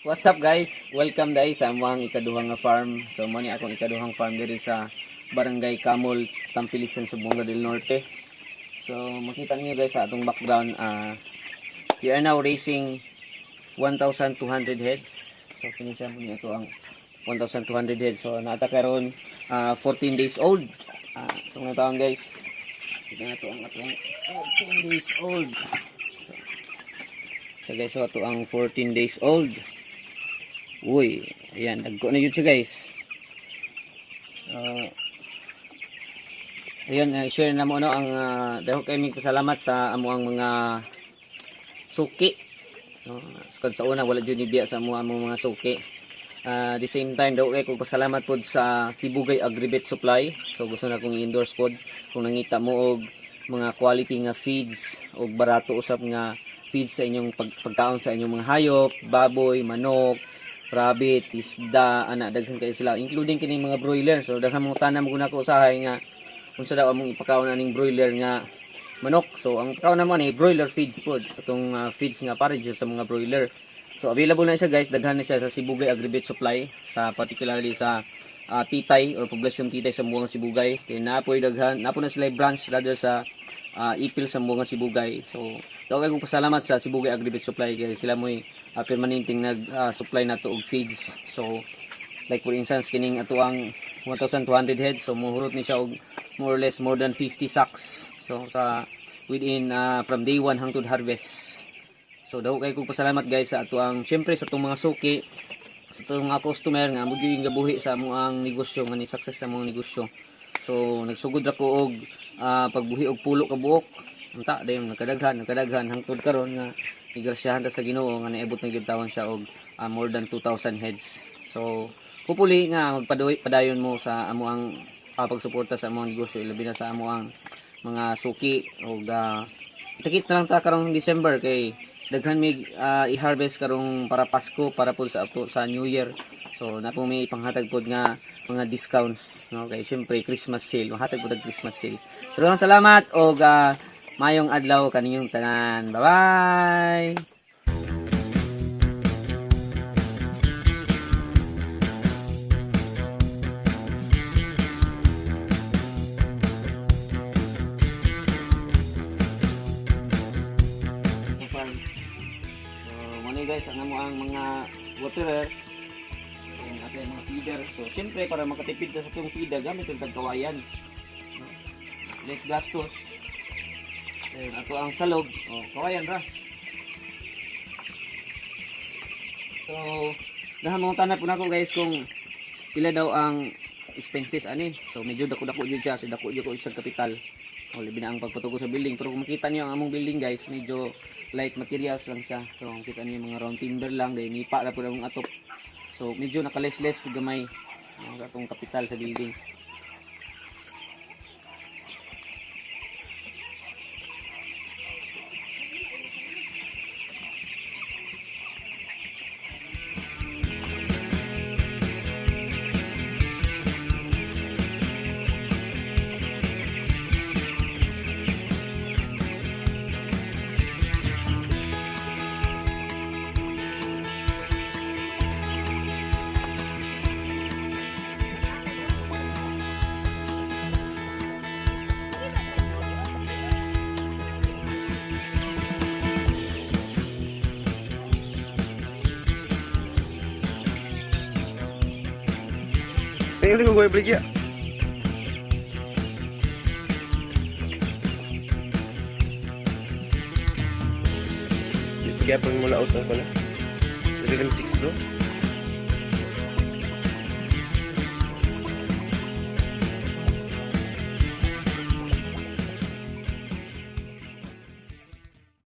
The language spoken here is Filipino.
What's up guys? Welcome guys sa amuang ikaduhang nga farm. So mo ni akong ikaduhang farm diri sa Barangay Camol, Tampilisan, Subonga del Norte. So makita niyo guys sa atong background ah we are now raising 1,200 heads. So kinisa mo niyo ito ang 1,200 heads. So naata karon ah, 14 days old. Ah, itong taon guys. Ito na ito ang atong 14 days old. So guys, so ito ang 14 days old. Uy, ayan, nagko na yun siya guys. Uh, ayun, uh, share na mo no, ang uh, dahil kayo pasalamat sa amo ang mga suki. So, sa una, wala dyan nibiya sa amo ang mga suki. Uh, the same time, daw kayo kong pasalamat po sa Sibugay Agribet Supply. So gusto na kong i-endorse po kung nangita mo og mga quality nga feeds o barato usap nga feeds sa inyong pag pagkaon sa inyong mga hayop, baboy, manok, rabbit, isda, ana daghan kayo sila including kini mga broiler. So daghan mo tanam ko na ko usahay nga unsa daw among ipakaon aning broiler nga manok. So ang pakaon naman ni broiler feeds pod. Itong ah, feeds nga para sa mga broiler. So available na siya guys, daghan na siya sa Sibugay Agribet Supply sa particularly sa ah, Titay or poblasyon Titay sa Buang Sibugay. Kaya napoy daghan, napo na sila branch rather sa ah, Ipil sa Buang Sibugay. So daw kong pasalamat sa Sibugay Agribet Supply kaya sila mo'y uh, permanenteng nag-supply na to og feeds. So like for instance kining ato ang 1,200 heads so muhurot ni siya og more or less more than 50 sacks. So sa within ah, from day 1 hangtod harvest. So daw kay kong pasalamat guys sa ato ang syempre sa itong mga suki sa itong mga customer nga mo gyud gabuhi sa amo ang negosyo nga ni success sa mga negosyo. So nagsugod ra ko og ah, pagbuhi og pulo ka buok. Unta dayon nagkadaghan nagkadaghan hangtod karon nga igrasyahan ta sa Ginoo nga naabot na gyud tawon siya og ah, more than 2,000 heads. So hopefully nga magpaduy padayon mo sa amo ang ah, pagsuporta sa among negosyo labi na sa amo mga suki og uh, takit na lang ta karong December kay daghan mig ah, i-harvest karong para Pasko para po sa ato sa New Year. So na po may ipanghatag pod nga mga discounts no kay syempre Christmas sale mahatag pod ang Christmas sale. So daghang salamat og ah, mayong adlaw kaninyong tanan. Bye-bye. guys, ang amo ang mga waterer. Ang ating mga feeder. So, siyempre, para makatipid ka sa itong feeder, gamit yung tagkawayan. Less gastos. Then, ako ang salog. O, kawayan ra. So, dahan mga tanap po na ako guys kung pila daw ang expenses ani. So, medyo dako-dako dyan siya. So, dako dyan ko isang kapital. O, libi na ang pagpatugo sa building. Pero kung makita niyo ang among building guys, medyo light materials lang siya. So, ang kita niyo mga round timber lang. Dahil nipa na po ang atop. So, medyo nakales-les po gamay. Ang atong kapital sa building. Tingnan ko gue beli ya. Kaya pag mula usang pala. Sa lang 6 bro.